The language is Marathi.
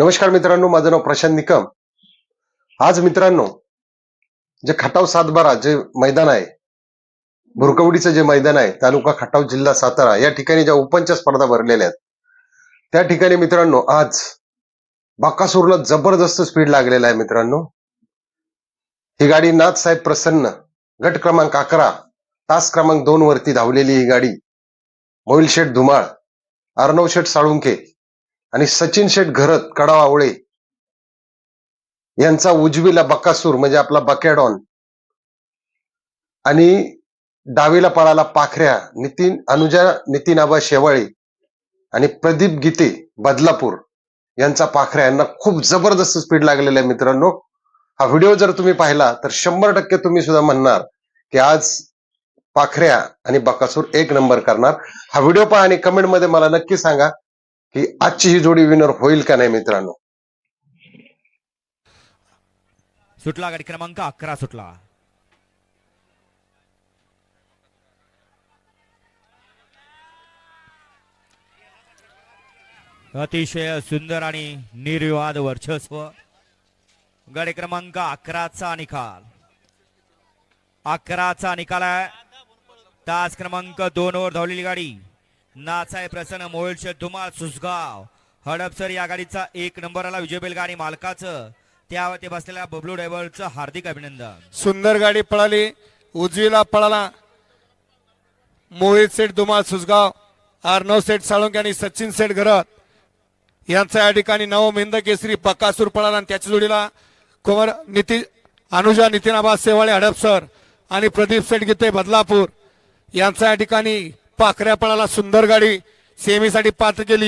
नमस्कार मित्रांनो माझं नाव प्रशांत निकम. आज मित्रांनो जे खटाव सातबारा जे मैदान आहे भुरकवडीचं जे मैदान आहे तालुका खटाव जिल्हा सातारा या ठिकाणी ज्या ओपनच्या स्पर्धा भरलेल्या आहेत त्या ठिकाणी मित्रांनो आज बाकासूरला जबरदस्त स्पीड लागलेला आहे मित्रांनो. ही गाडी नाथसाहेब प्रसन्न गट क्रमांक अकरा तास क्रमांक दोन वरती धावलेली ही गाडी मोहिलशेठ धुमाळ अर्णव शेठ साळुंके आणि सचिन शेठ घरत कडावावळे यांचा उजवीला बकासूर म्हणजे आपला बकॅडॉन. आणि डावीला पळाला पाखऱ्या नितीन अनुजा नितीन आबा शेवाळे आणि प्रदीप गीते बदलापूर यांचा पाखऱ्या. यांना खूप जबरदस्त स्पीड लागलेला आहे मित्रांनो. हा व्हिडिओ जर तुम्ही पाहिला तर शंभर टक्के तुम्ही सुद्धा म्हणणार की आज पाखऱ्या आणि बकासूर एक नंबर करणार. हा व्हिडिओ पहा आणि कमेंटमध्ये मला नक्की सांगा की आजची ही जोडी विनर होईल का नाही मित्रांनो? सुटला गाडी क्रमांक अकरा सुटला. अतिशय सुंदर आणि निर्विवाद वर्चस्व. गाडी क्रमांक अकराचा निकाल. अकराचा निकाल आहे. तास क्रमांक दोन वर धावलेली गाडी. नाचाय प्रसन्न मोहोळशे धुमाळ सुसगाव. हडपसर या गाडीचा एक नंबरला विजय बैलगाडी मालकाचं त्यावरती बसलेल्या बबलू ड्रायव्हरचं हार्दिक अभिनंदन. सुंदर गाडी पळाली उजवीला पळाला. मोहित सेठ धुमाळ सुसगाव अर्णव सेठ साळुंके आणि सचिन सेठ घरत. यांचा या ठिकाणी नव मिंद केसरी पक्कासूर पळाला आणि त्याच्या जोडीला कुमार नितीन अनुजा नितीनाबा सेवाळे हडपसर आणि प्रदीप सेठ गीते बदलापूर. यांचा या ठिकाणी पाखऱ्या पळाला सुंदर गाडी सेमीसाठी पात्र केली.